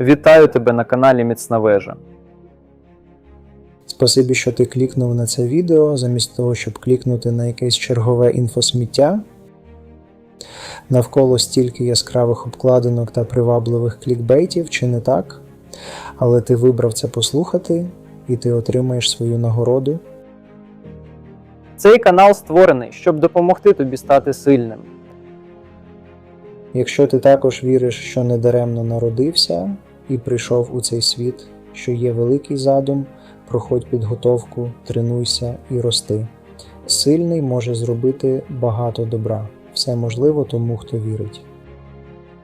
Вітаю тебе на каналі Міцна вежа. Спасибі, що ти клікнув на це відео, замість того, щоб клікнути на якесь чергове інфосміття. Навколо стільки яскравих обкладинок та привабливих клікбейтів, чи не так? Але ти вибрав це послухати, і ти отримаєш свою нагороду. Цей канал створений, щоб допомогти тобі стати сильним. Якщо ти також віриш, що недаремно народився і прийшов у цей світ, що є великий задум, проходь підготовку, тренуйся і рости. Сильний може зробити багато добра. Все можливо тому, хто вірить.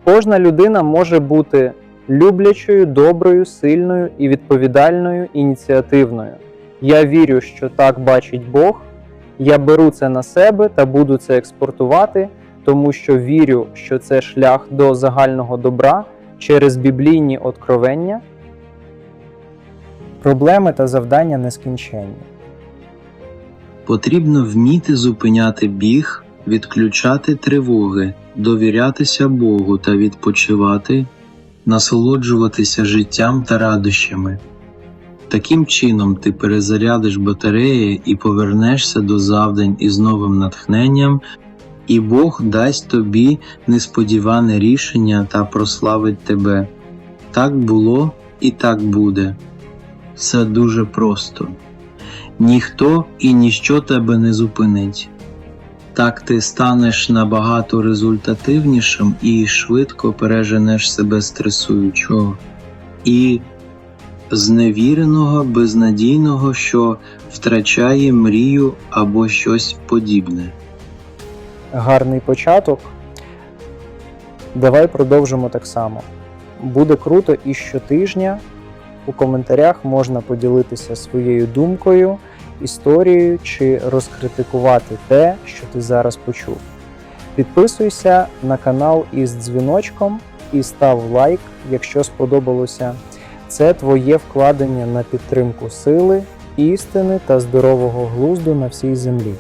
Кожна людина може бути люблячою, доброю, сильною і відповідальною, ініціативною. Я вірю, що так бачить Бог. Я беру це на себе та буду це експортувати, тому що вірю, що це шлях до загального добра через біблійні откровення. Проблеми та завдання нескінченні. Потрібно вміти зупиняти біг, відключати тривоги, довірятися Богу та відпочивати, насолоджуватися життям та радощами. Таким чином ти перезарядиш батареї і повернешся до завдань із новим натхненням, і Бог дасть тобі несподіване рішення та прославить тебе. Так було і так буде. Все дуже просто. Ніхто і ніщо тебе не зупинить. Так ти станеш набагато результативнішим і швидко переженеш себе стресуючого і зневіреного, безнадійного, що втрачає мрію або щось подібне. Гарний початок. Давай продовжимо так само. Буде круто і щотижня. У коментарях можна поділитися своєю думкою, історією чи розкритикувати те, що ти зараз почув. Підписуйся на канал із дзвіночком і став лайк, якщо сподобалося. Це твоє вкладення на підтримку сили, істини та здорового глузду на всій землі.